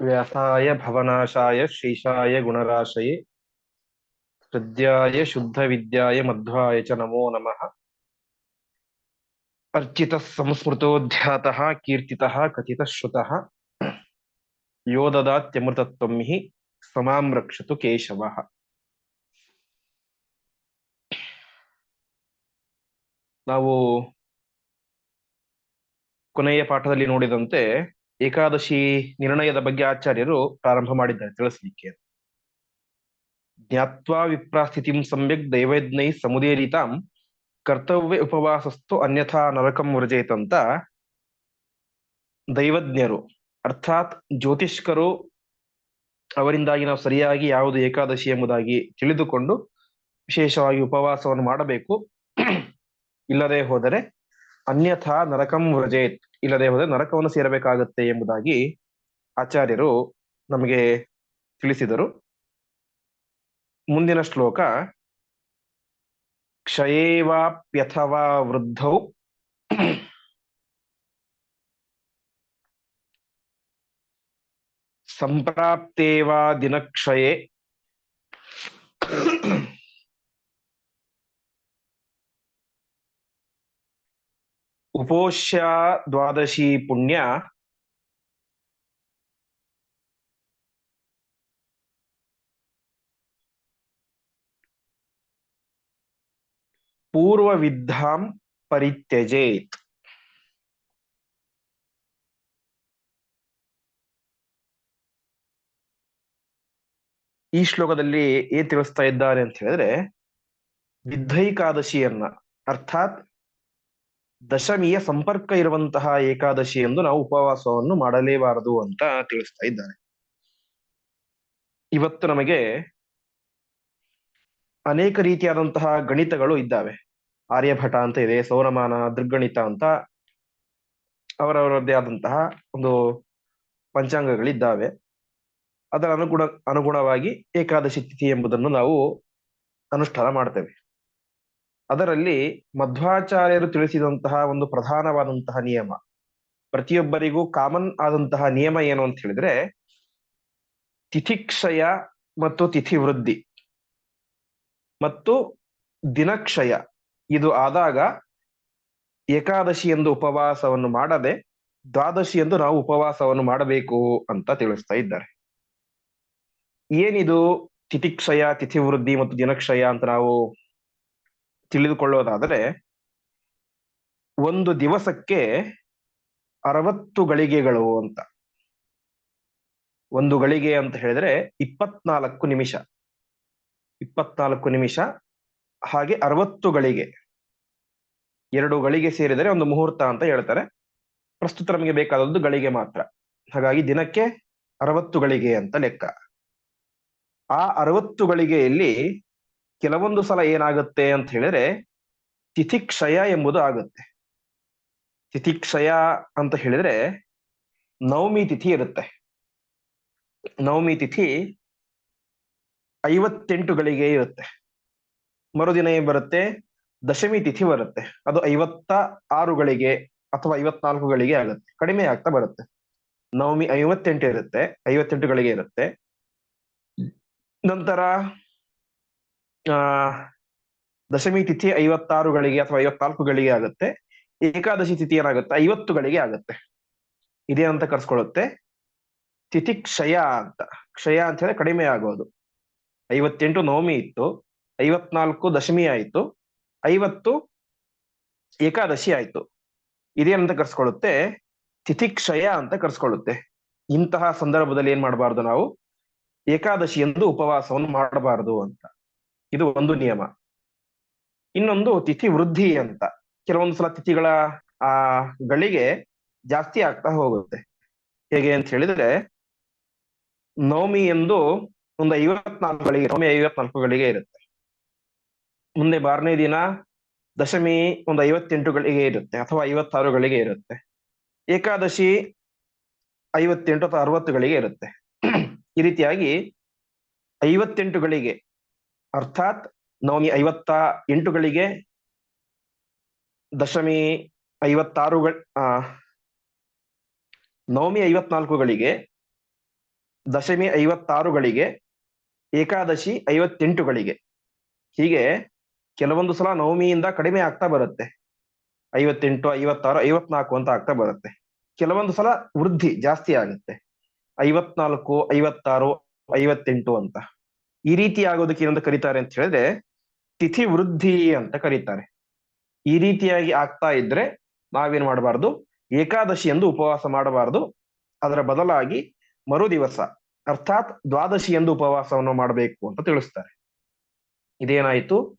ವ್ಯಾಸಾಯ ಭವನಾಶಾಯ ಶ್ರೀಶಾಯ ಗುಣರಾಶಯೇ ಹೃದ್ಯಾಯ ಶುದ್ಧ ವಿದ್ಯಾಯ ಮಧ್ವಾಯ ಚ ನಮೋ ನಮಃ ಅರ್ಚಿತ ಸಂಸ್ಮೃತೋಧ್ಯಾತ ಕೀರ್ತಿತ ಕಥಿತ ಶ್ರುತಃ ಯೋದದಾತ್ಯಮೃತತ್ವಂ ಹಿ ಸಮಾಮ್ರಕ್ಷತು ಕೇಶವ ನಾವು ಕೊನೆಯ ಪಾಠದಲ್ಲಿ ನೋಡಿದಂತೆ ಏಕಾದಶಿ ನಿರ್ಣಯದ ಬಗ್ಗೆ ಆಚಾರ್ಯರು ಪ್ರಾರಂಭ ಮಾಡಿದ್ದಾರೆ ತಿಳಿಸಲಿಕ್ಕೆ. ಜ್ಞಾತ್ವಾ ವಿಪ್ರಾಸ್ಥಿತಿಂ ಸಮ್ಯಕ್ ದೈವಜ್ಞೈ ಸಮುದೇರಿತಾಂ ಕರ್ತವ್ಯ ಉಪವಾಸಸ್ತು ಅನ್ಯಥಾ ನರಕಂ ವರ್ಜಯಿತಂತ ದೈವಜ್ಞರು. ಅರ್ಥಾತ್ ಜ್ಯೋತಿಷ್ಕರು ಅವರಿಂದಾಗಿ ನಾವು ಸರಿಯಾಗಿ ಯಾವುದು ಏಕಾದಶಿ ಎಂಬುದಾಗಿ ತಿಳಿದುಕೊಂಡು ವಿಶೇಷವಾಗಿ ಉಪವಾಸವನ್ನು ಮಾಡಬೇಕು. ಇಲ್ಲದೆ ಹೋದರೆ ಅನ್ಯಥಾ ನರಕಂ ವ್ರಜೇತ್ ಇಲ್ಲದೆ ಹೋದರೆ ನರಕವನ್ನು ಸೇರಬೇಕಾಗುತ್ತೆ ಎಂಬುದಾಗಿ ಆಚಾರ್ಯರು ನಮಗೆ ತಿಳಿಸಿದರು. ಮುಂದಿನ ಶ್ಲೋಕ, ಕ್ಷಯೇವಾಪ್ಯಥವಾ ವೃದ್ಧೌ. ಸಂಪ್ರಾಪ್ತೇವಾ ದಿನಕ್ಷಯೇ. ಉಪೋಷ್ಯ ದ್ವಾದಶಿ ಪುಣ್ಯ ಪೂರ್ವ ವಿದ್ಧಾಂ ಪರಿತ್ಯಜೇತ್. ಈ ಶ್ಲೋಕದಲ್ಲಿ ಏನ್ ತಿಳಿಸ್ತಾ ಇದ್ದಾರೆ ಅಂತ ಹೇಳಿದ್ರೆ ವಿದ್ಧೈಕಾದಶಿಯನ್ನ ಅರ್ಥಾತ್ ದಶಮಿಯ ಸಂಪರ್ಕ ಇರುವಂತಹ ಏಕಾದಶಿ ಎಂದು ನಾವು ಉಪವಾಸವನ್ನು ಮಾಡಲೇಬಾರದು ಅಂತ ತಿಳಿಸ್ತಾ ಇದ್ದಾರೆ. ಇವತ್ತು ನಮಗೆ ಅನೇಕ ರೀತಿಯಾದಂತಹ ಗಣಿತಗಳು ಇದ್ದಾವೆ. ಆರ್ಯಭಟ ಅಂತ ಇದೆ, ಸೌರಮಾನ, ದೃಗ್ಗಣಿತ ಅಂತ. ಅವರವರದ್ದೇ ಆದಂತಹ ಒಂದು ಪಂಚಾಂಗಗಳಿದ್ದಾವೆ. ಅದರ ಅನುಗುಣ, ಅನುಗುಣವಾಗಿ ಏಕಾದಶಿ ತಿಥಿ ಎಂಬುದನ್ನು ನಾವು ಅನುಷ್ಠಾನ ಮಾಡ್ತೇವೆ. ಅದರಲ್ಲಿ ಮಧ್ವಾಚಾರ್ಯರು ತಿಳಿಸಿದಂತಹ ಒಂದು ಪ್ರಧಾನವಾದಂತಹ ನಿಯಮ. ಪ್ರತಿಯೊಬ್ಬರಿಗೂ ಕಾಮನ್ ಆದಂತಹ ನಿಯಮ ಏನು ಅಂತ ಹೇಳಿದ್ರೆ, ತಿಥಿಕ್ಷಯ ಮತ್ತು ತಿಥಿ ವೃದ್ಧಿ ಮತ್ತು ದಿನಕ್ಷಯ. ಇದು ಆದಾಗ ಏಕಾದಶಿ ಎಂದು ಉಪವಾಸವನ್ನು ಮಾಡದೆ ದ್ವಾದಶಿ ಎಂದು ನಾವು ಉಪವಾಸವನ್ನು ಮಾಡಬೇಕು ಅಂತ ತಿಳಿಸ್ತಾ ಇದ್ದಾರೆ. ಏನಿದು ತಿಥಿಕ್ಷಯ ತಿಥಿ ವೃದ್ಧಿ ಮತ್ತು ದಿನಕ್ಷಯ ಅಂತ ನಾವು ತಿಳಿದುಕೊಳ್ಳೋದಾದರೆ ಒಂದು ದಿವಸಕ್ಕೆ ಅರವತ್ತು ಗಳಿಗೆಗಳು ಅಂತ. ಒಂದು ಗಳಿಗೆ ಅಂತ ಹೇಳಿದ್ರೆ ಇಪ್ಪತ್ನಾಲ್ಕು ನಿಮಿಷ. ಇಪ್ಪತ್ನಾಲ್ಕು ನಿಮಿಷ, ಹಾಗೆ ಅರವತ್ತು ಗಳಿಗೆ. ಎರಡು ಗಳಿಗೆ ಸೇರಿದರೆ ಒಂದು ಮುಹೂರ್ತ ಅಂತ ಹೇಳ್ತಾರೆ. ಪ್ರಸ್ತುತ ನಮಗೆ ಬೇಕಾದದ್ದು ಗಳಿಗೆ ಮಾತ್ರ. ಹಾಗಾಗಿ ದಿನಕ್ಕೆ ಅರವತ್ತು ಗಳಿಗೆ ಅಂತ ಲೆಕ್ಕ. ಆ ಅರವತ್ತು ಗಳಿಗೆಯಲ್ಲಿ ಕೆಲವೊಂದು ಸಲ ಏನಾಗುತ್ತೆ ಅಂತ ಹೇಳಿದ್ರೆ, ತಿಥಿಕ್ಷಯ ಎಂಬುದು ಆಗುತ್ತೆ. ತಿಥಿಕ್ಷಯ ಅಂತ ಹೇಳಿದ್ರೆ ನವಮಿ ತಿಥಿ ಇರುತ್ತೆ. ನವಮಿ ತಿಥಿ ಐವತ್ತೆಂಟು ಗಳಿಗೆ ಇರುತ್ತೆ. ಮರುದಿನ ಏನ್ ಬರುತ್ತೆ? ದಶಮಿ ತಿಥಿ ಬರುತ್ತೆ. ಅದು ಐವತ್ತ ಆರುಗಳಿಗೆ ಅಥವಾ ಐವತ್ನಾಲ್ಕುಗಳಿಗೆ ಆಗುತ್ತೆ. ಕಡಿಮೆ ಆಗ್ತಾ ಬರುತ್ತೆ. ನವಮಿ ಐವತ್ತೆಂಟು ಇರುತ್ತೆ. ಐವತ್ತೆಂಟುಗಳಿಗೆ ಇರುತ್ತೆ. ನಂತರ ಆ, ದಶಮಿ ತಿಥಿ ಐವತ್ತಾರುಗಳಿಗೆ ಅಥವಾ ಐವತ್ನಾಲ್ಕುಗಳಿಗೆ ಆಗುತ್ತೆ. ಏಕಾದಶಿ ತಿಥಿ ಏನಾಗುತ್ತೆ? ಐವತ್ತುಗಳಿಗೆ ಆಗುತ್ತೆ. ಇದೇನಂತ ಕರ್ಸ್ಕೊಳ್ಳುತ್ತೆ. ತಿಥಿ ಕ್ಷಯ ಅಂತ. ಕ್ಷಯ ಅಂತ ಹೇಳಿ ಕಡಿಮೆ ಆಗೋದು. ಐವತ್ತೆಂಟು ನವಮಿ ಇತ್ತು. ಐವತ್ನಾಲ್ಕು ದಶಮಿ ಆಯಿತು. ಐವತ್ತು ಏಕಾದಶಿ ಆಯ್ತು. ಇದೇನಂತ ಕರ್ಸ್ಕೊಳ್ಳುತ್ತೆ. ತಿಥಿಕ್ಷಯ ಅಂತ ಕರ್ಸ್ಕೊಳ್ಳುತ್ತೆ. ಇಂತಹ ಸಂದರ್ಭದಲ್ಲಿ ಏನ್ ಮಾಡಬಾರ್ದು ನಾವು? ಏಕಾದಶಿ ಎಂದು ಉಪವಾಸವನ್ನು ಮಾಡಬಾರದು ಅಂತ. ಇದು ಒಂದು ನಿಯಮ. ಇನ್ನೊಂದು ತಿಥಿ ವೃದ್ಧಿ ಅಂತ. ಕೆಲವೊಂದು ಸಲ ತಿಥಿಗಳ, ಆ, ಗಳಿಗೆ ಜಾಸ್ತಿ ಆಗ್ತಾ ಹೋಗುತ್ತೆ. ಹೇಗೆ ಅಂತ ಹೇಳಿದ್ರೆ, ನವಮಿ ಎಂದು ಒಂದು ಐವತ್ನಾಲ್ಕು ಗಳಿಗೆ, ನವಮಿ ಐವತ್ನಾಲ್ಕು ಗಳಿಗೆ ಇರುತ್ತೆ. ಮುಂದೆ ಮಾರನೇ ದಿನ, ದಶಮಿ ಒಂದು ಐವತ್ತೆಂಟು ಗಳಿಗೆ ಇರುತ್ತೆ, ಅಥವಾ ಐವತ್ತಾರು ಗಳಿಗೆ ಇರುತ್ತೆ. ಏಕಾದಶಿ ಐವತ್ತೆಂಟು ಅಥವಾ ಅರವತ್ತು ಗಳಿಗೆ ಇರುತ್ತೆ. ಈ ರೀತಿಯಾಗಿ ಐವತ್ತೆಂಟುಗಳಿಗೆ ಅರ್ಥಾತ್ ನವಮಿ ಐವತ್ತ ಎಂಟುಗಳಿಗೆ ದಶಮಿ ಐವತ್ತಾರು ನವಮಿ ಐವತ್ನಾಲ್ಕುಗಳಿಗೆ ದಶಮಿ ಐವತ್ತಾರುಗಳಿಗೆ ಏಕಾದಶಿ ಐವತ್ತೆಂಟುಗಳಿಗೆ. ಹೀಗೆ ಕೆಲವೊಂದು ಸಲ ನವಮಿಯಿಂದ ಕಡಿಮೆ ಆಗ್ತಾ ಬರುತ್ತೆ. ಐವತ್ತೆಂಟು, ಐವತ್ತಾರು, ಐವತ್ನಾಲ್ಕು ಅಂತ ಆಗ್ತಾ ಬರುತ್ತೆ. ಕೆಲವೊಂದು ಸಲ ವೃದ್ಧಿ ಜಾಸ್ತಿ ಆಗುತ್ತೆ. ಐವತ್ನಾಲ್ಕು, ಐವತ್ತಾರು, ಐವತ್ತೆಂಟು ಅಂತ. ಈ ರೀತಿ ಆಗೋದಕ್ಕೆ ಏನಂತ ಕರೀತಾರೆ ಅಂತ ಹೇಳಿದ್ರೆ, ತಿಥಿ ವೃದ್ಧಿ ಅಂತ ಕರೀತಾರೆ. ಈ ರೀತಿಯಾಗಿ ಆಗ್ತಾ ಇದ್ರೆ ನಾವೇನ್ ಮಾಡಬಾರ್ದು? ಏಕಾದಶಿ ಎಂದು ಉಪವಾಸ ಮಾಡಬಾರದು. ಅದರ ಬದಲಾಗಿ ಮರು ದಿವಸ ಅರ್ಥಾತ್ ದ್ವಾದಶಿ ಎಂದು ಉಪವಾಸವನ್ನು ಮಾಡಬೇಕು ಅಂತ ತಿಳಿಸ್ತಾರೆ. ಇದೇನಾಯ್ತು?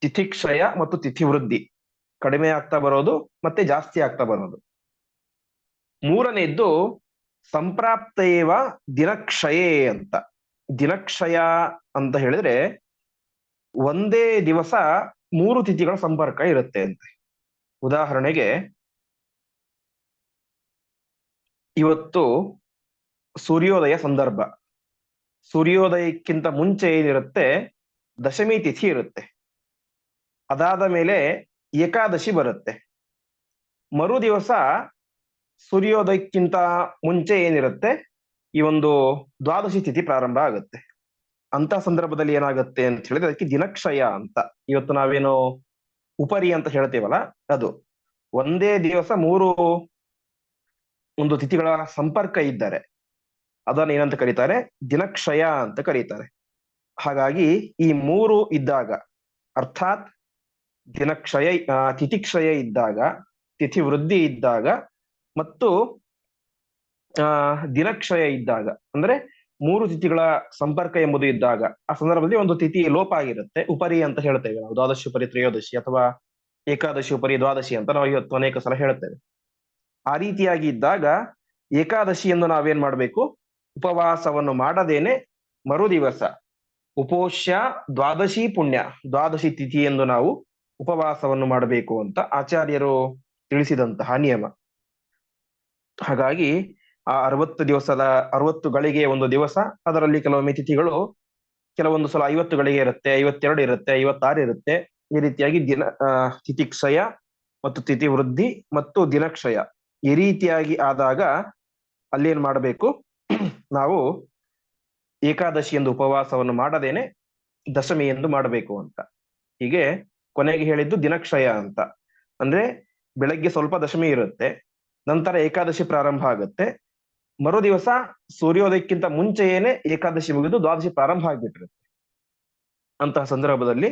ತಿಥಿಕ್ಷಯ ಮತ್ತು ತಿಥಿ ವೃದ್ಧಿ. ಕಡಿಮೆ ಆಗ್ತಾ ಬರೋದು ಮತ್ತೆ ಜಾಸ್ತಿ ಆಗ್ತಾ ಬರೋದು. ಮೂರನೇದ್ದು ಸಂಪ್ರಾಪ್ತೇವ ದಿನಕ್ಷಯೇ ಅಂತ. ದಿನಕ್ಷಯ ಅಂತ ಹೇಳಿದ್ರೆ ಒಂದೇ ದಿವಸ ಮೂರು ತಿಥಿಗಳ ಸಂಪರ್ಕ ಇರುತ್ತೆ ಅಂತೆ. ಉದಾಹರಣೆಗೆ ಇವತ್ತು ಸೂರ್ಯೋದಯ ಸಂದರ್ಭ. ಸೂರ್ಯೋದಯಕ್ಕಿಂತ ಮುಂಚೆ ಏನಿರುತ್ತೆ? ದಶಮಿ ತಿಥಿ ಇರುತ್ತೆ. ಅದಾದ ಮೇಲೆ ಏಕಾದಶಿ ಬರುತ್ತೆ. ಮರು ದಿವಸ ಸೂರ್ಯೋದಯಕ್ಕಿಂತ ಮುಂಚೆ ಏನಿರುತ್ತೆ? ಈ ಒಂದು ದ್ವಾದಶಿ ತಿಥಿ ಪ್ರಾರಂಭ ಆಗುತ್ತೆ. ಅಂತ ಸಂದರ್ಭದಲ್ಲಿ ಏನಾಗುತ್ತೆ ಅಂತ ಹೇಳಿದ್ರೆ ಅದಕ್ಕೆ ದಿನಕ್ಷಯ ಅಂತ. ಇವತ್ತು ನಾವೇನು ಉಪರಿ ಅಂತ ಹೇಳ್ತೇವಲ್ಲ ಅದು. ಒಂದೇ ದಿವಸ ಮೂರು ಒಂದು ತಿಥಿಗಳ ಸಂಪರ್ಕ ಇದ್ದಾರೆ. ಅದನ್ನ ಏನಂತ ಕರೀತಾರೆ? ದಿನಕ್ಷಯ ಅಂತ ಕರೀತಾರೆ. ಹಾಗಾಗಿ ಈ ಮೂರು ಇದ್ದಾಗ, ಅರ್ಥಾತ್ ದಿನಕ್ಷಯ ತಿಥಿಕ್ಷಯ ಇದ್ದಾಗ, ತಿಥಿ ವೃದ್ಧಿ ಇದ್ದಾಗ ಮತ್ತು ಆ, ದಿನಕ್ಷಯ ಇದ್ದಾಗ, ಅಂದ್ರೆ ಮೂರು ತಿಥಿಗಳ ಸಂಪರ್ಕ ಎಂಬುದು ಇದ್ದಾಗ, ಆ ಸಂದರ್ಭದಲ್ಲಿ ಒಂದು ತಿಥಿ ಲೋಪ ಆಗಿರುತ್ತೆ. ಉಪರಿ ಅಂತ ಹೇಳ್ತೇವೆ ನಾವು. ದ್ವಾದಶಿ ಉಪರಿ, ತ್ರಯೋದಶಿ ಅಥವಾ ಏಕಾದಶಿ ಉಪರಿ, ದ್ವಾದಶಿ ಅಂತ ನಾವು ಇವತ್ತು ಅನೇಕ ಸಲ ಹೇಳ್ತೇವೆ. ಆ ರೀತಿಯಾಗಿ ಇದ್ದಾಗ ಏಕಾದಶಿ ಎಂದು ನಾವೇನ್ ಮಾಡಬೇಕು? ಉಪವಾಸವನ್ನು ಮಾಡದೇನೆ ಮರು ದಿವಸ ಉಪೋಷ್ಯ ದ್ವಾದಶಿ ಪುಣ್ಯ, ದ್ವಾದಶಿ ತಿಥಿ ಎಂದು ನಾವು ಉಪವಾಸವನ್ನು ಮಾಡಬೇಕು ಅಂತ ಆಚಾರ್ಯರು ತಿಳಿಸಿದಂತಹ ನಿಯಮ. ಹಾಗಾಗಿ ಆ ಅರವತ್ತು ದಿವಸದ ಅರವತ್ತು ಗಳಿಗೆ ಒಂದು ದಿವಸ. ಅದರಲ್ಲಿ ಕೆಲವೊಮ್ಮೆ ತಿಥಿಗಳು ಕೆಲವೊಂದು ಸಲ ಐವತ್ತು ಗಳಿಗೆ ಇರುತ್ತೆ, ಐವತ್ತೆರಡು ಇರುತ್ತೆ, ಐವತ್ತಾರು ಇರುತ್ತೆ. ಈ ರೀತಿಯಾಗಿ ದಿನ ತಿಥಿಕ್ಷಯ ಮತ್ತು ತಿಥಿ ವೃದ್ಧಿ ಮತ್ತು ದಿನಕ್ಷಯ ಈ ರೀತಿಯಾಗಿ ಆದಾಗ ಅಲ್ಲಿ ಏನ್ ಮಾಡಬೇಕು? ನಾವು ಏಕಾದಶಿ ಎಂದು ಉಪವಾಸವನ್ನು ಮಾಡದೇನೆ ದಶಮಿ ಎಂದು ಮಾಡಬೇಕು ಅಂತ. ಹೀಗೆ ಕೊನೆಗೆ ಹೇಳಿದ್ದು ದಿನಕ್ಷಯ ಅಂತ. ಅಂದ್ರೆ ಬೆಳಗ್ಗೆ ಸ್ವಲ್ಪ ದಶಮಿ ಇರುತ್ತೆ, ನಂತರ ಏಕಾದಶಿ ಪ್ರಾರಂಭ ಆಗುತ್ತೆ. ಮರು ದಿವಸ ಸೂರ್ಯೋದಯಕ್ಕಿಂತ ಮುಂಚೆಯೇನೆ ಏಕಾದಶಿ ಮುಗಿದು ದ್ವಾದಶಿ ಪ್ರಾರಂಭ ಆಗ್ಬಿಟ್ಟಿರುತ್ತೆ ಅಂತಹ ಸಂದರ್ಭದಲ್ಲಿ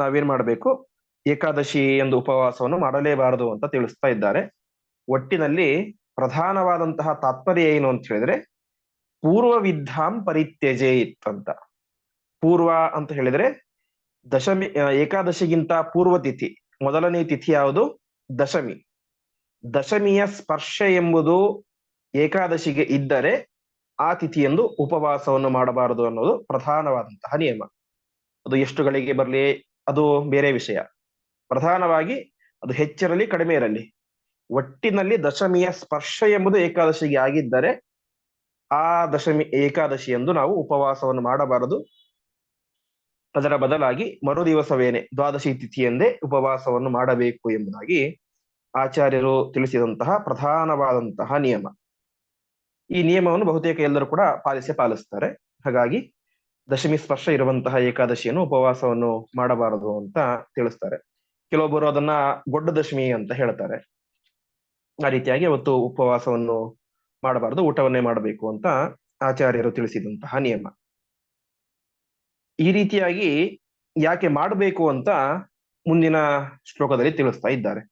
ನಾವೇನ್ ಮಾಡಬೇಕು? ಏಕಾದಶಿ ಎಂದು ಉಪವಾಸವನ್ನು ಮಾಡಲೇಬಾರದು ಅಂತ ತಿಳಿಸ್ತಾ ಇದ್ದಾರೆ. ಒಟ್ಟಿನಲ್ಲಿ ಪ್ರಧಾನವಾದಂತಹ ತಾತ್ಪರ್ಯ ಏನು ಅಂತ ಹೇಳಿದ್ರೆ ಪೂರ್ವ ವಿದ್ಧಾಂ ಪರಿತ್ಯಜೇತ್ ಅಂತ. ಪೂರ್ವ ಅಂತ ಹೇಳಿದ್ರೆ, ದಶಮಿ ಏಕಾದಶಿಗಿಂತ ಪೂರ್ವ ತಿಥಿ ಮೊದಲನೇ ತಿಥಿ ಯಾವುದು? ದಶಮಿ. ದಶಮಿಯ ಸ್ಪರ್ಶ ಎಂಬುದು ಏಕಾದಶಿಗೆ ಇದ್ದರೆ ಆ ತಿಥಿಯಂದು ಉಪವಾಸವನ್ನು ಮಾಡಬಾರದು ಅನ್ನೋದು ಪ್ರಧಾನವಾದಂತಹ ನಿಯಮ. ಅದು ಎಷ್ಟು ಗಳಿಗೆ ಬರಲಿ, ಅದು ಬೇರೆ ವಿಷಯ. ಪ್ರಧಾನವಾಗಿ ಅದು ಹೆಚ್ಚಿರಲಿ, ಕಡಿಮೆ ಇರಲಿ. ಒಟ್ಟಿನಲ್ಲಿ ದಶಮಿಯ ಸ್ಪರ್ಶ ಎಂಬುದು ಏಕಾದಶಿಗೆ ಆಗಿದ್ದರೆ ಆ ದಶಮಿ ಏಕಾದಶಿ ಎಂದು ನಾವು ಉಪವಾಸವನ್ನು ಮಾಡಬಾರದು. ಅದರ ಬದಲಾಗಿ ಮರು ದಿವಸವೇನೆ ದ್ವಾದಶಿ ತಿಥಿಯಂದೇ ಉಪವಾಸವನ್ನು ಮಾಡಬೇಕು ಎಂಬುದಾಗಿ ಆಚಾರ್ಯರು ತಿಳಿಸಿದಂತಹ ಪ್ರಧಾನವಾದಂತಹ ನಿಯಮ. ಈ ನಿಯಮವನ್ನು ಬಹುತೇಕ ಎಲ್ಲರೂ ಕೂಡ ಪಾಲಿಸಿ ಪಾಲಿಸ್ತಾರೆ. ಹಾಗಾಗಿ ದಶಮಿ ಸ್ಪರ್ಶ ಇರುವಂತಹ ಏಕಾದಶಿಯನ್ನು ಉಪವಾಸವನ್ನು ಮಾಡಬಾರದು ಅಂತ ತಿಳಿಸ್ತಾರೆ. ಕೆಲವೊಬ್ಬರು ಅದನ್ನ ಗೊಡ್ಡ ದಶಮಿ ಅಂತ ಹೇಳ್ತಾರೆ. ಆ ರೀತಿಯಾಗಿ ಅವತ್ತು ಉಪವಾಸವನ್ನು ಮಾಡಬಾರದು, ಊಟವನ್ನೇ ಮಾಡಬೇಕು ಅಂತ ಆಚಾರ್ಯರು ತಿಳಿಸಿದಂತಹ ನಿಯಮ. ಈ ರೀತಿಯಾಗಿ ಯಾಕೆ ಮಾಡಬೇಕು ಅಂತ ಮುಂದಿನ ಶ್ಲೋಕದಲ್ಲಿ ತಿಳಿಸ್ತಾ ಇದ್ದಾರೆ.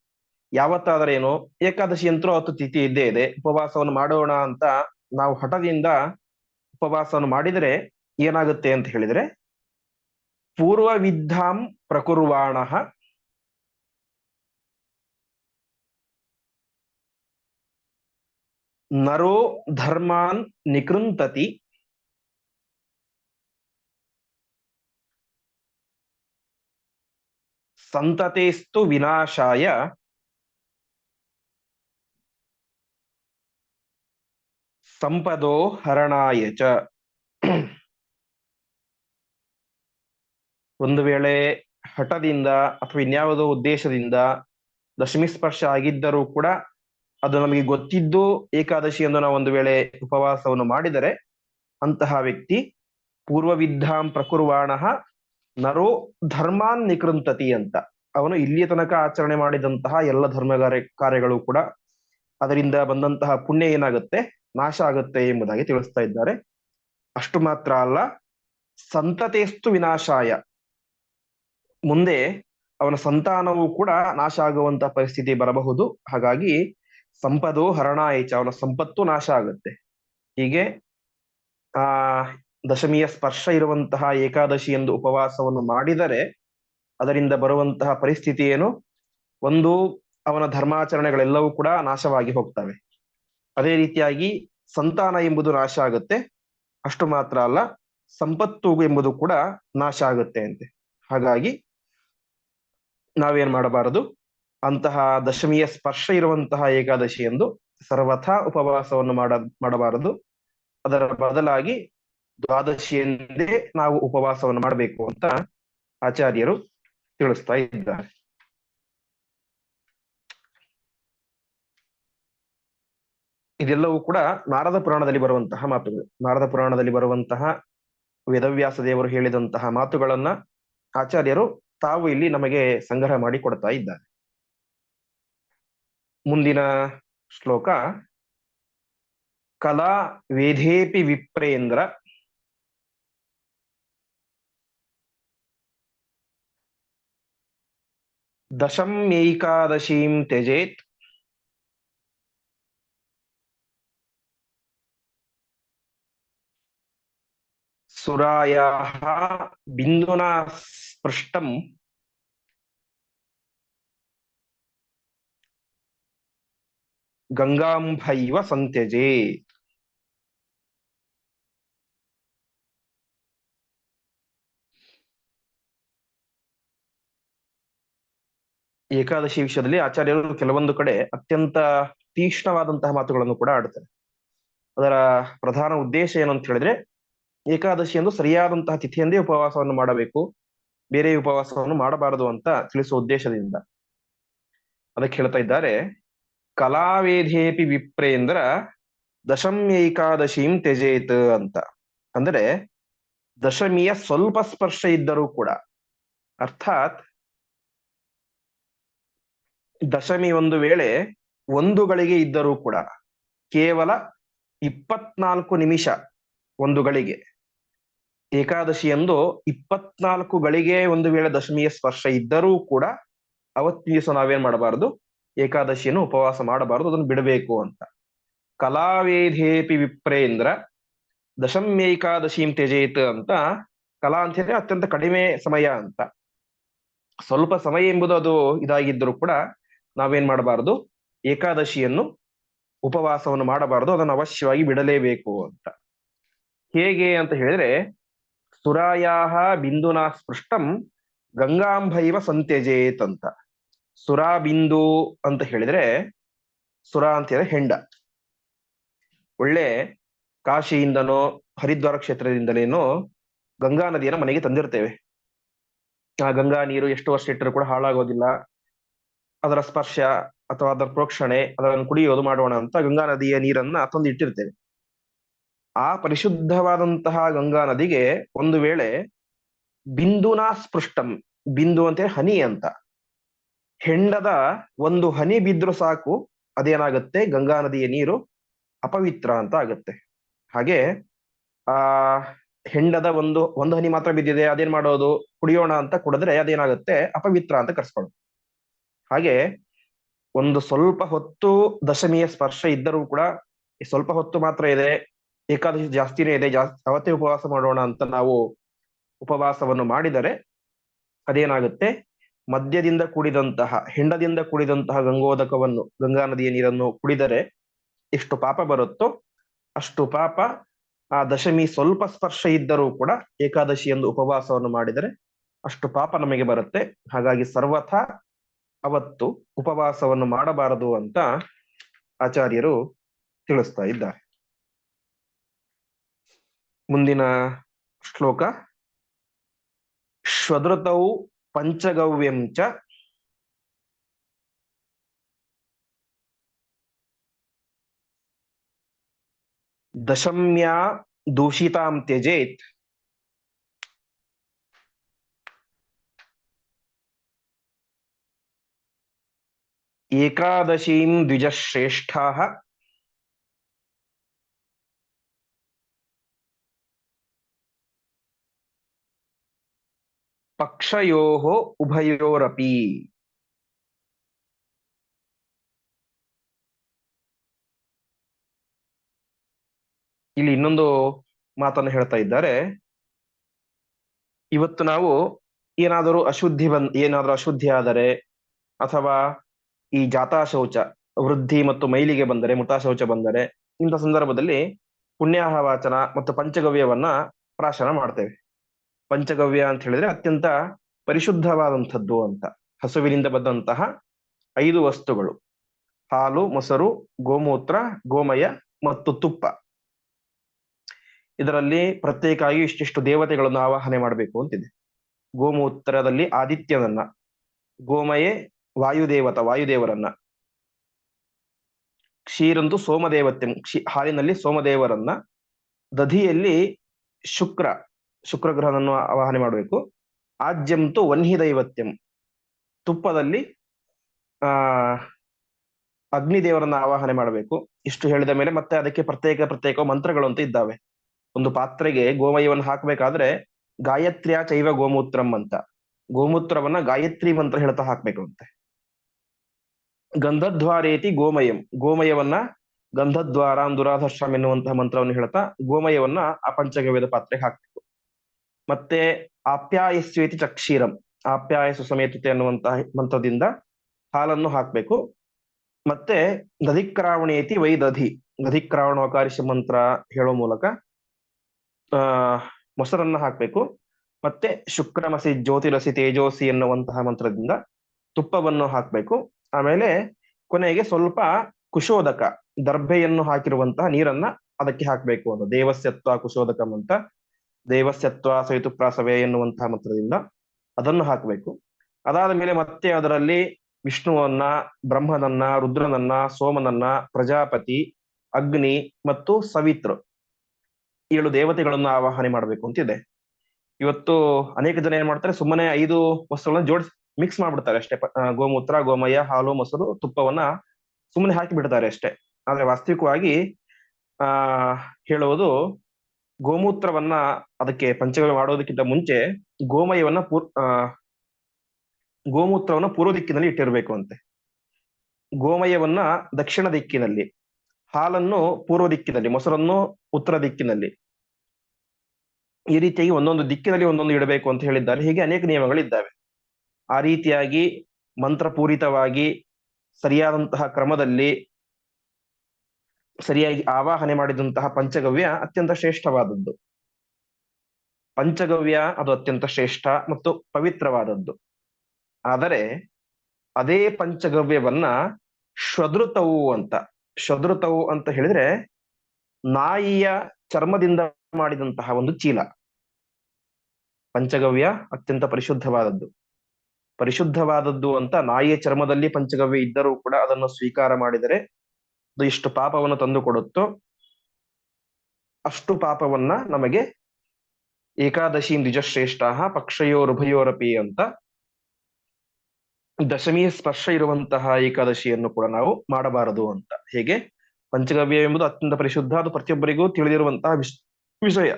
ಯಾವತ್ತಾದ್ರೆ ಏನು? ಏಕಾದಶಿ ಯಂತ್ರ ಅವತ್ತು ತಿಥಿ ಇದ್ದೇ ಇದೆ. ಉಪವಾಸವನ್ನು ಮಾಡೋಣ ಅಂತ ನಾವು ಹಠದಿಂದ ಉಪವಾಸವನ್ನು ಮಾಡಿದರೆ ಏನಾಗುತ್ತೆ ಅಂತ ಹೇಳಿದ್ರೆ ಪೂರ್ವ ವಿದ್ಧಾಂ ಪ್ರಕುರ್ವಾಣ ನರೋ ಧರ್ಮಾನ್ ನಿಕೃಂತತಿ ಸಂತತೇಸ್ತು ವಿನಾಶಾಯ ಸಂಪದೋ ಹರಣಾಯ ಚ. ಒಂದು ವೇಳೆ ಹಠದಿಂದ ಅಥವಾ ಇನ್ಯಾವುದೋ ಉದ್ದೇಶದಿಂದ ದಶಮಿ ಸ್ಪರ್ಶ ಆಗಿದ್ದರೂ ಕೂಡ ಅದು ನಮಗೆ ಗೊತ್ತಿದ್ದು ಏಕಾದಶಿ ಎಂದು ನಾವು ಒಂದು ವೇಳೆ ಉಪವಾಸವನ್ನು ಮಾಡಿದರೆ ಅಂತಹ ವ್ಯಕ್ತಿ ಪೂರ್ವವಿದ್ಧಾಂ ಪ್ರಕುರ್ವಾಣ ನರೋ ಧರ್ಮಾನ್ ನಿಕೃಂತತಿ ಅಂತ. ಅವನು ಇಲ್ಲಿಯ ತನಕ ಆಚರಣೆ ಮಾಡಿದಂತಹ ಎಲ್ಲ ಧರ್ಮ ಕಾರ್ಯಗಳು ಕೂಡ ಅದರಿಂದ ಬಂದಂತಹ ಪುಣ್ಯ ಏನಾಗುತ್ತೆ? ನಾಶ ಆಗುತ್ತೆ ಎಂಬುದಾಗಿ ತಿಳಿಸ್ತಾ ಇದ್ದಾರೆ. ಅಷ್ಟು ಮಾತ್ರ ಅಲ್ಲ ಸಂತತೇಸ್ತು ವಿನಾಶಾಯ. ಮುಂದೆ ಅವನ ಸಂತಾನವು ಕೂಡ ನಾಶ ಆಗುವಂತ ಪರಿಸ್ಥಿತಿ ಬರಬಹುದು. ಹಾಗಾಗಿ ಸಂಪದೋ ಹರಣಾಯಿಚ ಅವನ ಸಂಪತ್ತು ನಾಶ ಆಗುತ್ತೆ. ಹೀಗೆ, ಆ, ದಶಮಿಯ ಸ್ಪರ್ಶ ಇರುವಂತಹ ಏಕಾದಶಿ ಎಂದು ಉಪವಾಸವನ್ನು ಮಾಡಿದರೆ ಅದರಿಂದ ಬರುವಂತಹ ಪರಿಸ್ಥಿತಿ ಏನು? ಒಂದು, ಅವನ ಧರ್ಮಾಚರಣೆಗಳೆಲ್ಲವೂ ಕೂಡ ನಾಶವಾಗಿ ಹೋಗ್ತವೆ. ಅದೇ ರೀತಿಯಾಗಿ ಸಂತಾನ ಎಂಬುದು ನಾಶ ಆಗುತ್ತೆ. ಅಷ್ಟು ಮಾತ್ರ ಅಲ್ಲ, ಸಂಪತ್ತು ಎಂಬುದು ಕೂಡ ನಾಶ ಆಗುತ್ತೆ ಅಂತೆ. ಹಾಗಾಗಿ ನಾವೇನ್ ಮಾಡಬಾರದು? ಅಂತಹ ದಶಮಿಯ ಸ್ಪರ್ಶ ಇರುವಂತಹ ಏಕಾದಶಿ ಎಂದು ಸರ್ವಥಾ ಉಪವಾಸವನ್ನು ಮಾಡ, ಮಾಡಬಾರದು. ಅದರ ಬದಲಾಗಿ ದ್ವಾದಶಿಯಂದೇ ನಾವು ಉಪವಾಸವನ್ನು ಮಾಡಬೇಕು ಅಂತ ಆಚಾರ್ಯರು ತಿಳಿಸ್ತಾ ಇದ್ದಾರೆ. ಇದೆಲ್ಲವೂ ಕೂಡ ನಾರದ ಪುರಾಣದಲ್ಲಿ ಬರುವಂತಹ ಮಾತುಗಳು. ನಾರದ ಪುರಾಣದಲ್ಲಿ ಬರುವಂತಹ ವೇದವ್ಯಾಸ ದೇವರು ಹೇಳಿದಂತಹ ಮಾತುಗಳನ್ನ ಆಚಾರ್ಯರು ತಾವು ಇಲ್ಲಿ ನಮಗೆ ಸಂಗ್ರಹ ಮಾಡಿ ಕೊಡ್ತಾ ಇದ್ದಾರೆ. ಮುಂದಿನ ಶ್ಲೋಕ, ಕಲಾ ವೇದೇಪಿ ವಿಪ್ರೇಂದ್ರ. ದಶಮ್ಯೈಕಾದಶೀಂ ತ್ಯಜೇತ್. ಸುರಾಯಾಹ ಬಿಂದುನಾ ಸ್ಪೃಷ್ಟಂ ಗಂಗಾಂಭೈವ ಸಂತ್ಯಜೆ ಏಕಾದಶಿ ವಿಷಯದಲ್ಲಿ ಆಚಾರ್ಯರು ಕೆಲವೊಂದು ಕಡೆ ಅತ್ಯಂತ ತೀಕ್ಷ್ಣವಾದಂತಹ ಮಾತುಗಳನ್ನು ಕೂಡ ಆಡ್ತಾರೆ ಅದರ ಪ್ರಧಾನ ಉದ್ದೇಶ ಏನು ಅಂತ ಹೇಳಿದ್ರೆ ಏಕಾದಶಿ ಎಂದು ಸರಿಯಾದಂತಹ ತಿಥಿಯಂದೇ ಉಪವಾಸವನ್ನು ಮಾಡಬೇಕು. ಬೇರೆ ಉಪವಾಸವನ್ನು ಮಾಡಬಾರದು ಅಂತ ತಿಳಿಸುವ ಉದ್ದೇಶದಿಂದ. ಅದಕ್ಕೆ ಹೇಳ್ತಾ ಇದ್ದಾರೆ, ಕಲಾವೇಧೇಪಿ ವಿಪ್ರೇಂದ್ರ ದಶಮ್ಯೈಕಾದಶಿಂ ತ್ಯಜೇತ್ ಅಂತ. ಅಂದ್ರೆ ದಶಮಿಯ ಸ್ವಲ್ಪ ಸ್ಪರ್ಶ ಇದ್ದರೂ ಕೂಡ, ಅರ್ಥಾತ್ ದಶಮಿ ಒಂದು ವೇಳೆ ಒಂದು ಗಳಿಗೆ ಇದ್ದರೂ ಕೂಡ, ಕೇವಲ ಇಪ್ಪತ್ನಾಲ್ಕು ನಿಮಿಷ ಒಂದು ಗಳಿಗೆ ಏಕಾದಶಿ ಎಂದು ಇಪ್ಪತ್ನಾಲ್ಕು ಗಳಿಗೆ ಒಂದು ವೇಳೆ ದಶಮಿಯ ಸ್ಪರ್ಶ ಇದ್ದರೂ ಕೂಡ ಅವತ್ತಿನ ದಿವಸ ನಾವೇನ್ ಮಾಡಬಾರದು? ಏಕಾದಶಿಯನ್ನು ಉಪವಾಸ ಮಾಡಬಾರದು, ಅದನ್ನು ಬಿಡಬೇಕು ಅಂತ. ಕಲಾವೇಧೇಪಿ ವಿಪ್ರೇಂದ್ರ ದಶಮ್ಯೈಕಾದಶೀಂ ತ್ಯಜೇತ್ ಅಂತ. ಕಲಾ ಅಂತ ಹೇಳಿದ್ರೆ ಅತ್ಯಂತ ಕಡಿಮೆ ಸಮಯ ಅಂತ. ಸ್ವಲ್ಪ ಸಮಯ ಎಂಬುದು ಅದು ಇದಾಗಿದ್ದರೂ ಕೂಡ ನಾವೇನ್ ಮಾಡಬಾರದು? ಏಕಾದಶಿಯನ್ನು ಉಪವಾಸವನ್ನು ಮಾಡಬಾರದು, ಅದನ್ನು ಅವಶ್ಯವಾಗಿ ಬಿಡಲೇಬೇಕು ಅಂತ. ಹೇಗೆ ಅಂತ ಹೇಳಿದ್ರೆ ಸುರಾಯಾಹ ಬಿಂದುನಾ ಸ್ಪೃಷ್ಟಂ ಗಂಗಾಂಭೈವ ಸಂತ್ಯಜೇತ್ ಅಂತ. ಸುರಾ ಬಿಂದು ಅಂತ ಹೇಳಿದ್ರೆ ಸುರಾ ಅಂತ ಹೇಳಿದ್ರೆ ಹೆಂಡ. ಒಳ್ಳೆ ಕಾಶಿಯಿಂದನೋ ಹರಿದ್ವಾರ ಕ್ಷೇತ್ರದಿಂದಲೇನೋ ಗಂಗಾ ನದಿಯನ್ನ ಮನೆಗೆ ತಂದಿರ್ತೇವೆ. ಆ ಗಂಗಾ ನೀರು ಎಷ್ಟು ವರ್ಷ ಇಟ್ಟರೂ ಕೂಡ ಹಾಳಾಗೋದಿಲ್ಲ. ಅದರ ಸ್ಪರ್ಶ ಅಥವಾ ಅದರ ಪ್ರೋಕ್ಷಣೆ ಅದನ್ನು ಕುಡಿಯೋದು ಮಾಡೋಣ ಅಂತ ಗಂಗಾ ನದಿಯ ನೀರನ್ನ ತಂದು ಇಟ್ಟಿರ್ತೇವೆ ಆ ಪರಿಶುದ್ಧವಾದಂತಹ ಗಂಗಾ ನದಿಗೆ ಒಂದು ವೇಳೆ ಬಿಂದುನಾ ಸ್ಪೃಷ್ಟಂ, ಬಿಂದು ಅಂತ ಹನಿ ಅಂತ. ಹೆಂಡದ ಒಂದು ಹನಿ ಬಿದ್ರು ಸಾಕು, ಅದೇನಾಗುತ್ತೆ? ಗಂಗಾ ನದಿಯ ನೀರು ಅಪವಿತ್ರ ಅಂತ ಆಗುತ್ತೆ. ಹಾಗೆ, ಆ, ಹೆಂಡದ ಒಂದು ಒಂದು ಹನಿ ಮಾತ್ರ ಬಿದ್ದಿದೆ, ಅದೇನ್ ಮಾಡೋದು? ಕುಡಿಯೋಣ ಅಂತ ಕುಡಿದ್ರೆ ಅದೇನಾಗುತ್ತೆ? ಅಪವಿತ್ರ ಅಂತ ಕರ್ಸ್ಕೊಳ್ಳೋದು. ಹಾಗೆ, ಒಂದು ಸ್ವಲ್ಪ ಹೊತ್ತು ದಶಮಿಯ ಸ್ಪರ್ಶ ಇದ್ದರೂ ಕೂಡ ಸ್ವಲ್ಪ ಹೊತ್ತು ಮಾತ್ರ ಇದೆ ಏಕಾದಶಿ ಜಾಸ್ತಿನೇ ಇದೆ, ಜಾಸ್ತಿ, ಅವತ್ತೇ ಉಪವಾಸ ಮಾಡೋಣ ಅಂತ ನಾವು ಉಪವಾಸವನ್ನು ಮಾಡಿದರೆ ಅದೇನಾಗುತ್ತೆ? ಮದ್ಯದಿಂದ ಕುಡಿದಂತಹ, ಹೆಂಡದಿಂದ ಕುಡಿದಂತಹ ಗಂಗೋದಕವನ್ನು, ಗಂಗಾ ನದಿಯ ನೀರನ್ನು ಕುಡಿದರೆ ಎಷ್ಟು ಪಾಪ ಬರುತ್ತೋ ಅಷ್ಟು ಪಾಪ ಆ ದಶಮಿ ಸ್ವಲ್ಪ ಸ್ಪರ್ಶ ಇದ್ದರೂ ಕೂಡ ಏಕಾದಶಿ ಎಂದು ಉಪವಾಸವನ್ನು ಮಾಡಿದರೆ ಅಷ್ಟು ಪಾಪ ನಮಗೆ ಬರುತ್ತೆ. ಹಾಗಾಗಿ ಸರ್ವಥ ಅವತ್ತು ಉಪವಾಸವನ್ನು ಮಾಡಬಾರದು ಅಂತ ಆಚಾರ್ಯರು ತಿಳಿಸ್ತಾ ಇದ್ದಾರೆ. ಮುಂದಿನ ಶ್ಲೋಕ. ಶ್ವದೃತೌ ಪಂಚಗವ್ಯಂ ಚ. ದಶಮ್ಯಾ ದೂಷಿತಾಂ ತ್ಯಜೇತ್. ಏಕಾದಶೀಂ ದ್ವಿಜಶ್ರೇಷ್ಠಾಃ. ಪಕ್ಷಯೋಃ ಉಭಯೋರಪಿ. ಇಲ್ಲಿ ಇನ್ನೊಂದು ಮಾತನ್ನು ಹೇಳ್ತಾ ಇದ್ದಾರೆ. ಇವತ್ತು ನಾವು ಏನಾದರೂ ಅಶುದ್ಧಿ ಬಂದ್, ಏನಾದರೂ ಅಶುದ್ಧಿ ಆದರೆ ಅಥವಾ ಈ ಜಾತಾ ಶೌಚ ವೃದ್ಧಿ ಮತ್ತು ಮೈಲಿಗೆ ಬಂದರೆ ಮುತಾ ಶೌಚ ಬಂದರೆ ಇಂಥ ಸಂದರ್ಭದಲ್ಲಿ ಪುಣ್ಯಾಹ ವಾಚನ ಮತ್ತು ಪಂಚಗವ್ಯವನ್ನ ಪ್ರಾಶನ ಮಾಡ್ತೇವೆ. ಪಂಚಗವ್ಯ ಅಂತ ಹೇಳಿದ್ರೆ ಅತ್ಯಂತ ಪರಿಶುದ್ಧವಾದಂಥದ್ದು ಅಂತ. ಹಸುವಿನಿಂದ ಬಂದಂತಹ ಐದು ವಸ್ತುಗಳು. ಹಾಲು, ಮೊಸರು, ಗೋಮೂತ್ರ, ಗೋಮಯ ಮತ್ತು ತುಪ್ಪ. ಇದರಲ್ಲಿ ಪ್ರತ್ಯೇಕವಾಗಿ ಇಷ್ಟಿಷ್ಟು ದೇವತೆಗಳನ್ನು ಆವಾಹನೆ ಮಾಡಬೇಕು ಅಂತಿದೆ. ಗೋಮೂತ್ರದಲ್ಲಿ ಆದಿತ್ಯನನ್ನ, ಗೋಮಯೆ ವಾಯುದೇವತ, ವಾಯುದೇವರನ್ನ. ಕ್ಷೀರಂದು ಸೋಮದೇವತೆ, ಕ್ಷಿ ಹಾಲಿನಲ್ಲಿ ಸೋಮದೇವರನ್ನ. ದಧಿಯಲ್ಲಿ ಶುಕ್ರ ಶುಕ್ರ ಗ್ರಹನನ್ನು ಆವಾಹನೆ ಮಾಡಬೇಕು. ಆಜ್ಯಂತು ವನ್ಹಿ ದೈವತ್ಯಂ ತುಪ್ಪದಲ್ಲಿ, ಆ, ಅಗ್ನಿದೇವರನ್ನ ಆವಾಹನೆ ಮಾಡಬೇಕು. ಇಷ್ಟು ಹೇಳಿದ ಮೇಲೆ ಮತ್ತೆ ಅದಕ್ಕೆ ಪ್ರತ್ಯೇಕ ಪ್ರತ್ಯೇಕ ಮಂತ್ರಗಳು ಅಂತ ಇದ್ದಾವೆ. ಒಂದು ಪಾತ್ರೆಗೆ ಗೋಮಯವನ್ನು ಹಾಕ್ಬೇಕಾದ್ರೆ ಗಾಯತ್ರಿಯ ಚೈವ ಗೋಮೂತ್ರಂ ಅಂತ. ಗೋಮೂತ್ರವನ್ನ ಗಾಯತ್ರಿ ಮಂತ್ರ ಹೇಳ್ತಾ ಹಾಕ್ಬೇಕು ಅಂತೆ ಗಂಧದ್ವಾರೇತಿ ಗೋಮಯಂ. ಗೋಮಯವನ್ನ ಗಂಧದ್ವಾರ ದುರಾಧರ್ಶಂ ಎನ್ನುವಂತಹ ಮಂತ್ರವನ್ನು ಹೇಳ್ತಾ ಗೋಮಯವನ್ನ ಆ ಪಂಚಗವ್ಯದ ಪಾತ್ರೆಗೆ ಹಾಕ್ಬೇಕು. ಮತ್ತೆ ಆಪ್ಯಾಯಸ್ವೇತಿ ಚಕ್ಷೀರಂ. ಆಪ್ಯಾಯಸು ಸಮೇತತೆ ಅನ್ನುವಂತಹ, ಮಂತ್ರದಿಂದ ಹಾಲನ್ನು ಹಾಕ್ಬೇಕು. ಮತ್ತೆ ದಧಿಕ್ರಾವಣೇತಿ ವೈ ದಧಿ. ದಧಿಕ್ರಾವಣೋಕಾರಿಷ ಮಂತ್ರ ಹೇಳೋ ಮೂಲಕ, ಆ, ಮೊಸರನ್ನ ಹಾಕ್ಬೇಕು. ಮತ್ತೆ ಶುಕ್ರಮಸಿ, ಜ್ಯೋತಿರಸಿ, ತೇಜೋಸಿ ಎನ್ನುವಂತಹ ಮಂತ್ರದಿಂದ ತುಪ್ಪವನ್ನು ಹಾಕ್ಬೇಕು. ಆಮೇಲೆ ಕೊನೆಗೆ ಸ್ವಲ್ಪ ಕುಶೋದಕ, ದರ್ಭೆಯನ್ನು ಹಾಕಿರುವಂತಹ ನೀರನ್ನ ಅದಕ್ಕೆ ಹಾಕ್ಬೇಕು ಅಂತ, ದೇವಸ್ಯತ್ವ ಕುಶೋದಕಂ ಅಂತ ದೇವಸ್ಯತ್ವ ಸವಿತುಪ್ರಾಸವೇ ಎನ್ನುವಂತಹ ಮಂತ್ರದಿಂದ ಅದನ್ನು ಹಾಕಬೇಕು. ಅದಾದ ಮೇಲೆ ಮತ್ತೆ ಅದರಲ್ಲಿ ವಿಷ್ಣುವನ್ನ, ಬ್ರಹ್ಮನನ್ನ, ರುದ್ರನನ್ನ, ಸೋಮನನ್ನ, ಪ್ರಜಾಪತಿ, ಅಗ್ನಿ ಮತ್ತು ಸವಿತ್ರ ಏಳು ದೇವತೆಗಳನ್ನ ಆವಾಹನೆ ಮಾಡಬೇಕು ಅಂತಿದೆ. ಇವತ್ತು ಅನೇಕ ಜನ ಏನ್ ಮಾಡ್ತಾರೆ, ಸುಮ್ಮನೆ ಐದು ವಸ್ತುಗಳನ್ನ ಜೋಡಿಸಿ ಮಿಕ್ಸ್ ಮಾಡ್ಬಿಡ್ತಾರೆ ಅಷ್ಟೇ. ಗೋಮೂತ್ರ, ಗೋಮಯ, ಹಾಲು, ಮೊಸರು, ತುಪ್ಪವನ್ನ ಸುಮ್ಮನೆ ಹಾಕಿ ಬಿಡ್ತಾರೆ ಅಷ್ಟೇ. ಆದ್ರೆ ವಾಸ್ತವಿಕವಾಗಿ, ಆ, ಹೇಳುವುದು ಗೋಮೂತ್ರವನ್ನ ಅದಕ್ಕೆ ಪಂಚಗಳು ಮಾಡೋದಕ್ಕಿಂತ ಮುಂಚೆ ಗೋಮಯವನ್ನ ಪೂರ್ ಗೋಮೂತ್ರವನ್ನ ಪೂರ್ವ ದಿಕ್ಕಿನಲ್ಲಿ ಇಟ್ಟಿರಬೇಕು ಅಂತೆ. ಗೋಮಯವನ್ನ ದಕ್ಷಿಣ ದಿಕ್ಕಿನಲ್ಲಿ, ಹಾಲನ್ನು ಪೂರ್ವ ದಿಕ್ಕಿನಲ್ಲಿ, ಮೊಸರನ್ನು ಉತ್ತರ ದಿಕ್ಕಿನಲ್ಲಿ ಈ ರೀತಿಯಾಗಿ ಒಂದೊಂದು ದಿಕ್ಕಿನಲ್ಲಿ ಒಂದೊಂದು ಇಡಬೇಕು ಅಂತ ಹೇಳಿದ್ದಾರೆ. ಹೀಗೆ ಅನೇಕ ನಿಯಮಗಳಿದ್ದಾವೆ. ಆ ರೀತಿಯಾಗಿ ಮಂತ್ರಪೂರಿತವಾಗಿ ಸರಿಯಾದಂತಹ ಕ್ರಮದಲ್ಲಿ ಸರಿಯಾಗಿ ಆವಾಹನೆ ಮಾಡಿದಂತಹ ಪಂಚಗವ್ಯ ಅತ್ಯಂತ ಶ್ರೇಷ್ಠವಾದದ್ದು. ಪಂಚಗವ್ಯ ಅದು ಅತ್ಯಂತ ಶ್ರೇಷ್ಠ ಮತ್ತು ಪವಿತ್ರವಾದದ್ದು. ಆದರೆ ಅದೇ ಪಂಚಗವ್ಯವನ್ನ ಶ್ವದೃತವು ಅಂತ ಶ್ವದೃತವು ಅಂತ ಹೇಳಿದ್ರೆ ನಾಯಿಯ ಚರ್ಮದಿಂದ ಮಾಡಿದಂತಹ ಒಂದು ಚೀಲ. ಪಂಚಗವ್ಯ ಅತ್ಯಂತ ಪರಿಶುದ್ಧವಾದದ್ದು. ಪರಿಶುದ್ಧವಾದದ್ದು ಅಂತ ನಾಯಿಯ ಚರ್ಮದಲ್ಲಿ ಪಂಚಗವ್ಯ ಇದ್ದರೂ ಕೂಡ ಅದನ್ನು ಸ್ವೀಕಾರ ಮಾಡಿದರೆ ಎಷ್ಟು ಪಾಪವನ್ನು ತಂದು ಕೊಡುತ್ತೋ ಅಷ್ಟು ಪಾಪವನ್ನ ನಮಗೆ ಏಕಾದಶಿ ದ್ವಿಜಶ್ರೇಷ್ಠ ಪಕ್ಷಯೋರುಭಯೋರಪಿ ಅಂತ ದಶಮಿಯ ಸ್ಪರ್ಶ ಇರುವಂತಹ ಏಕಾದಶಿಯನ್ನು ಕೂಡ ನಾವು ಮಾಡಬಾರದು ಅಂತ. ಹೇಗೆ? ಪಂಚಗವ್ಯ ಎಂಬುದು ಅತ್ಯಂತ ಪರಿಶುದ್ಧ ಅದು ಪ್ರತಿಯೊಬ್ಬರಿಗೂ ತಿಳಿದಿರುವಂತಹ ವಿಷ, ವಿಷಯ.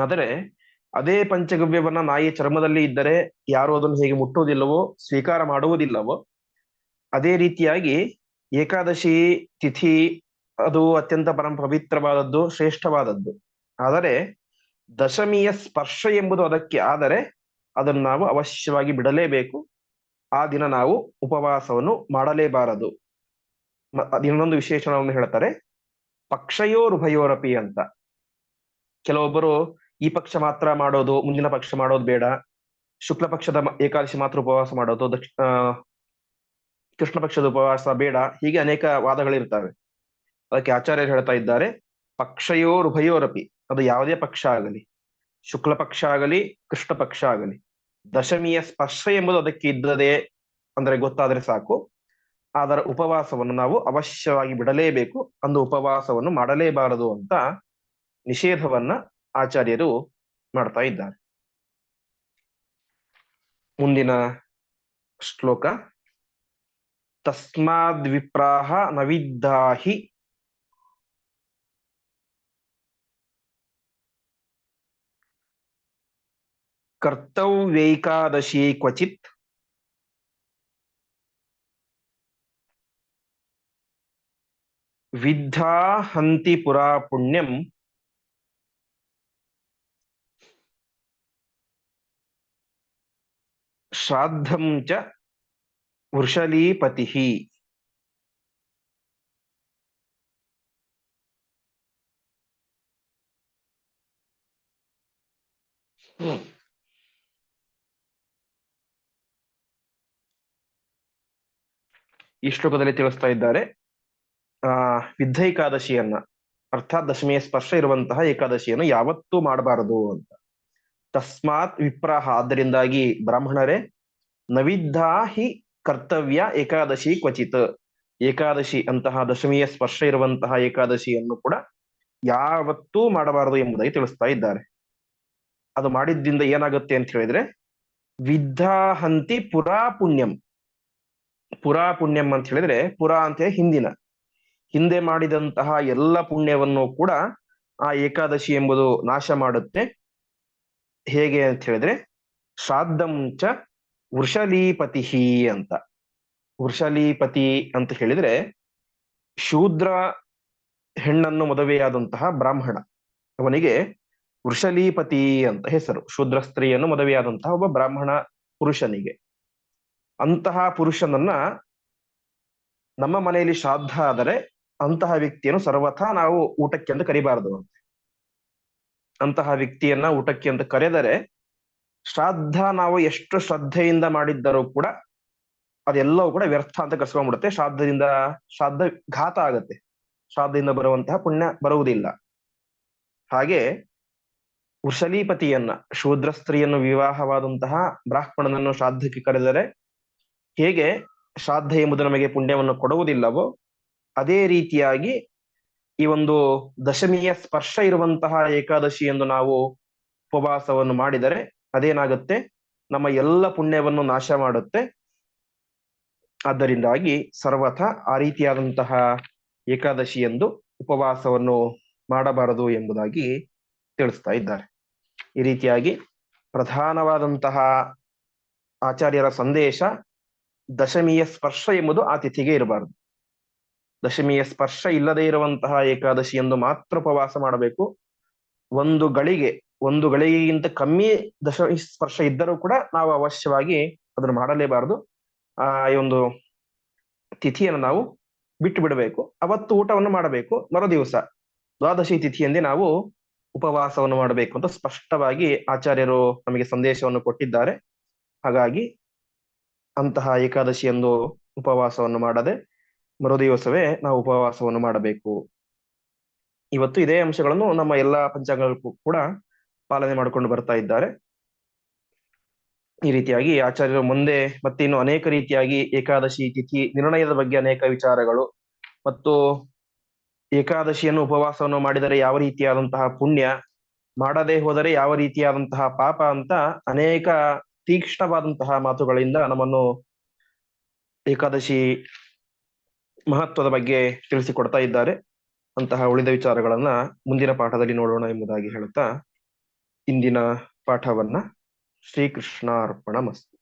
ಆದರೆ ಅದೇ ಪಂಚಗವ್ಯವನ್ನ ನಾಯಿ ಚರ್ಮದಲ್ಲಿ ಇದ್ದರೆ ಯಾರು ಅದನ್ನು ಹೇಗೆ ಮುಟ್ಟುವುದಿಲ್ಲವೋ, ಸ್ವೀಕಾರ ಮಾಡುವುದಿಲ್ಲವೋ, ಅದೇ ರೀತಿಯಾಗಿ ಏಕಾದಶಿ ತಿಥಿ ಅದು ಅತ್ಯಂತ ಪರಂ ಪವಿತ್ರವಾದದ್ದು ಶ್ರೇಷ್ಠವಾದದ್ದು. ಆದರೆ ದಶಮಿಯ ಸ್ಪರ್ಶ ಎಂಬುದು ಅದಕ್ಕೆ, ಆದರೆ ಅದನ್ನು ನಾವು ಅವಶ್ಯವಾಗಿ ಬಿಡಲೇಬೇಕು. ಆ ದಿನ ನಾವು ಉಪವಾಸವನ್ನು ಮಾಡಲೇಬಾರದು. ಇನ್ನೊಂದು ವಿಶೇಷಣವನ್ನು ಹೇಳ್ತಾರೆ ಪಕ್ಷಯೋರುಭಯೋರಪಿ ಅಂತ. ಕೆಲವೊಬ್ಬರು ಈ ಪಕ್ಷ ಮಾತ್ರ ಮಾಡೋದು, ಮುಂದಿನ ಪಕ್ಷ ಮಾಡೋದು ಬೇಡ. ಶುಕ್ಲ ಪಕ್ಷದ ಏಕಾದಶಿ ಮಾತ್ರ ಉಪವಾಸ ಮಾಡೋದು ದಕ್ಷ ಕೃಷ್ಣ ಪಕ್ಷದ ಉಪವಾಸ ಬೇಡ. ಹೀಗೆ ಅನೇಕ ವಾದಗಳಿರ್ತವೆ. ಅದಕ್ಕೆ ಆಚಾರ್ಯರು ಹೇಳ್ತಾ ಇದ್ದಾರೆ ಪಕ್ಷಯೋರುಭಯೋರಪಿ ಅದು ಯಾವುದೇ ಪಕ್ಷ ಆಗಲಿ. ಶುಕ್ಲ ಪಕ್ಷ ಆಗಲಿ, ಕೃಷ್ಣ ಪಕ್ಷ ಆಗಲಿ. ದಶಮಿಯ ಸ್ಪರ್ಶ ಎಂಬುದು ಅದಕ್ಕೆ ಇದ್ದದೆ ಅಂದ್ರೆ ಗೊತ್ತಾದ್ರೆ ಸಾಕು. ಅದರ ಉಪವಾಸವನ್ನು ನಾವು ಅವಶ್ಯವಾಗಿ ಬಿಡಲೇಬೇಕು. ಅಂದು ಉಪವಾಸವನ್ನು ಮಾಡಲೇಬಾರದು ಅಂತ ನಿಷೇಧವನ್ನ ಆಚಾರ್ಯರು ಮಾಡ್ತಾ ಇದ್ದಾರೆ. ಮುಂದಿನ ಶ್ಲೋಕ. ತಸ್ಮಾದ್ ವಿಪ್ರಾಹ ನವಿದ್ದಾಹಿ ಕರ್ತವ್ಯೈಕಾದಶಿ ಕ್ವಚಿತ್ ವಿದ್ಧಾ ಹಂತಿ ಪುರಾ ಪುಣ್ಯಂ ಶ್ರಾದ್ದಂ ಚ ವೃಷಲೀಪತಿ ಈ ಶ್ಲೋಕದಲ್ಲಿ ತಿಳಿಸ್ತಾ ಇದ್ದಾರೆ, ಆ ವಿದ್ಧ ಏಕಾದಶಿಯನ್ನ ಅರ್ಥಾತ್ ದಶಮಿಯ ಸ್ಪರ್ಶ ಇರುವಂತಹ ಏಕಾದಶಿಯನ್ನು ಯಾವತ್ತೂ ಮಾಡಬಾರದು ಅಂತ. ತಸ್ಮಾತ್ ವಿಪ್ರಾಹ, ಆದ್ದರಿಂದಾಗಿ ಬ್ರಾಹ್ಮಣರೇ ನವಿದ್ಧಾ ಹಿ ಕರ್ತವ್ಯ ಏಕಾದಶಿ ಕ್ವಚಿತ್. ಏಕಾದಶಿ ಅಂತಹ ದಶಮಿಯ ಸ್ಪರ್ಶ ಇರುವಂತಹ ಏಕಾದಶಿಯನ್ನು ಕೂಡ ಯಾವತ್ತೂ ಮಾಡಬಾರದು ಎಂಬುದಾಗಿ ತಿಳಿಸ್ತಾ ಇದ್ದಾರೆ. ಅದು ಮಾಡಿದ್ದಿಂದ ಏನಾಗುತ್ತೆ ಅಂತ ಹೇಳಿದ್ರೆ ವಿದ್ಧಾಹಂತಿ ಪುರಾ ಪುಣ್ಯಂ. ಪುರಾ ಪುಣ್ಯಂ ಅಂತ ಹೇಳಿದ್ರೆ, ಪುರಾ ಅಂತ ಹಿಂದಿನ. ಹಿಂದೆ ಮಾಡಿದಂತಹ ಎಲ್ಲ ಪುಣ್ಯವನ್ನು ಕೂಡ ಆ ಏಕಾದಶಿ ಎಂಬುದು ನಾಶ ಮಾಡುತ್ತೆ. ಹೇಗೆ ಅಂತ ಹೇಳಿದ್ರೆ, ಶ್ರಾದ್ದಂ ಚ ವೃಷಲೀಪತಿ ಅಂತ. ವೃಷಲೀಪತಿ ಅಂತ ಹೇಳಿದ್ರೆ ಶೂದ್ರ ಹೆಣ್ಣನ್ನು ಮದುವೆಯಾದಂತಹ ಬ್ರಾಹ್ಮಣ. ಅವನಿಗೆ ವೃಷಲೀಪತಿ ಅಂತ ಹೆಸರು. ಶೂದ್ರ ಸ್ತ್ರೀಯನ್ನು ಮದುವೆಯಾದಂತಹ ಒಬ್ಬ ಬ್ರಾಹ್ಮಣ ಪುರುಷನಿಗೆ. ಅಂತಹ ಪುರುಷನನ್ನ ನಮ್ಮ ಮನೆಯಲ್ಲಿ ಶ್ರಾದ್ದ ಆದರೆ ಅಂತಹ ವ್ಯಕ್ತಿಯನ್ನು ಸರ್ವಥಾ ನಾವು ಊಟಕ್ಕೆ ಅಂತ ಕರಿಬಾರದು ಅಂತ. ಅಂತಹ ವ್ಯಕ್ತಿಯನ್ನ ಊಟಕ್ಕೆ ಅಂತ ಕರೆದರೆ ಶ್ರಾದ್ದ ನಾವು ಎಷ್ಟು ಶ್ರದ್ಧೆಯಿಂದ ಮಾಡಿದ್ದರೂ ಕೂಡ ಅದೆಲ್ಲವೂ ಕೂಡ ವ್ಯರ್ಥ ಅಂತ ಕರ್ಸ್ಕೊಂಡ್ಬಿಡುತ್ತೆ. ಶ್ರಾದ್ದದಿಂದ, ಶ್ರಾದ್ದ ಘಾತ ಆಗತ್ತೆ. ಶ್ರಾದ್ದದಿಂದ ಬರುವಂತಹ ಪುಣ್ಯ ಬರುವುದಿಲ್ಲ. ಹಾಗೆ ವೃಷಲೀಪತಿಯನ್ನ, ಶೂದ್ರ ಸ್ತ್ರೀಯನ್ನು ವಿವಾಹವಾದಂತಹ ಬ್ರಾಹ್ಮಣನನ್ನು ಶ್ರಾದ್ದಕ್ಕೆ ಕರೆದರೆ ಹೇಗೆ ಶ್ರಾದ್ದ ಎಂಬುದು ನಮಗೆ ಪುಣ್ಯವನ್ನು ಕೊಡುವುದಿಲ್ಲವೋ, ಅದೇ ರೀತಿಯಾಗಿ ಈ ಒಂದು ದಶಮಿಯ ಸ್ಪರ್ಶ ಇರುವಂತಹ ಏಕಾದಶಿ ಎಂದು ನಾವು ಉಪವಾಸವನ್ನು ಮಾಡಿದರೆ ಅದೇನಾಗುತ್ತೆ? ನಮ್ಮ ಎಲ್ಲ ಪುಣ್ಯವನ್ನು ನಾಶ ಮಾಡುತ್ತೆ. ಆದ್ದರಿಂದಾಗಿ ಸರ್ವಥ ಆ ರೀತಿಯಾದಂತಹ ಏಕಾದಶಿ ಎಂದು ಉಪವಾಸವನ್ನು ಮಾಡಬಾರದು ಎಂಬುದಾಗಿ ತಿಳಿಸ್ತಾ ಇದ್ದಾರೆ. ಈ ರೀತಿಯಾಗಿ ಪ್ರಧಾನವಾದಂತಹ ಆಚಾರ್ಯರ ಸಂದೇಶ ದಶಮಿಯ ಸ್ಪರ್ಶ ಎಂಬುದು ಆ ತಿಥಿಗೆ ಇರಬಾರದು. ದಶಮಿಯ ಸ್ಪರ್ಶ ಇಲ್ಲದೆ ಇರುವಂತಹ ಏಕಾದಶಿ ಎಂದು ಮಾತ್ರ ಉಪವಾಸ ಮಾಡಬೇಕು. ಒಂದು ಗಳಿಗೆ ಒಂದು ಗಳಿಗೆಗಿಂತ ಕಮ್ಮಿ ದಶ ಸ್ಪರ್ಶ ಇದ್ದರೂ ಕೂಡ ನಾವು ಅವಶ್ಯವಾಗಿ ಅದನ್ನು ಮಾಡಲೇಬಾರದು. ಆ, ಈ ಒಂದು ತಿಥಿಯನ್ನು ನಾವು ಬಿಟ್ಟು ಬಿಡಬೇಕು. ಅವತ್ತು ಊಟವನ್ನು ಮಾಡಬೇಕು. ಮರುದಿವಸ ದ್ವಾದಶಿ ತಿಥಿಯಂದೇ ನಾವು ಉಪವಾಸವನ್ನು ಮಾಡಬೇಕು ಅಂತ ಸ್ಪಷ್ಟವಾಗಿ ಆಚಾರ್ಯರು ನಮಗೆ ಸಂದೇಶವನ್ನು ಕೊಟ್ಟಿದ್ದಾರೆ. ಹಾಗಾಗಿ ಅಂತಹ ಏಕಾದಶಿಯಂದು ಉಪವಾಸವನ್ನು ಮಾಡದೆ ಮರುದಿವಸವೇ ನಾವು ಉಪವಾಸವನ್ನು ಮಾಡಬೇಕು. ಇವತ್ತು ಇದೇ ಅಂಶಗಳನ್ನು ನಮ್ಮ ಎಲ್ಲಾ ಪಂಚಾಂಗಗಳಿಗೂ ಕೂಡ ಪಾಲನೆ ಮಾಡಿಕೊಂಡು ಬರ್ತಾ ಇದ್ದಾರೆ. ಈ ರೀತಿಯಾಗಿ ಆಚಾರ್ಯರು ಮುಂದೆ ಮತ್ತೆ ಇನ್ನು ಅನೇಕ ರೀತಿಯಾಗಿ ಏಕಾದಶಿ ತಿಥಿ, ನಿರ್ಣಯದ ಬಗ್ಗೆ ಅನೇಕ ವಿಚಾರಗಳು ಮತ್ತು ಏಕಾದಶಿಯನ್ನು ಉಪವಾಸವನ್ನು ಮಾಡಿದರೆ ಯಾವ ರೀತಿಯಾದಂತಹ ಪುಣ್ಯ, ಮಾಡದೆ ಹೋದರೆ ಯಾವ ರೀತಿಯಾದಂತಹ ಪಾಪ ಅಂತ ಅನೇಕ ತೀಕ್ಷ್ಣವಾದಂತಹ ಮಾತುಗಳಿಂದ ನಮ್ಮನ್ನು ಏಕಾದಶಿ ಮಹತ್ವದ ಬಗ್ಗೆ ತಿಳಿಸಿಕೊಡ್ತಾ ಇದ್ದಾರೆ. ಅಂತಹ ಉಳಿದ ವಿಚಾರಗಳನ್ನ ಮುಂದಿನ ಪಾಠದಲ್ಲಿ ನೋಡೋಣ ಎಂಬುದಾಗಿ ಹೇಳುತ್ತಾ ಇಂದಿನ ಪಾಠವನ್ನ ಶ್ರೀಕೃಷ್ಣಾರ್ಪಣ ಮಸ್ತು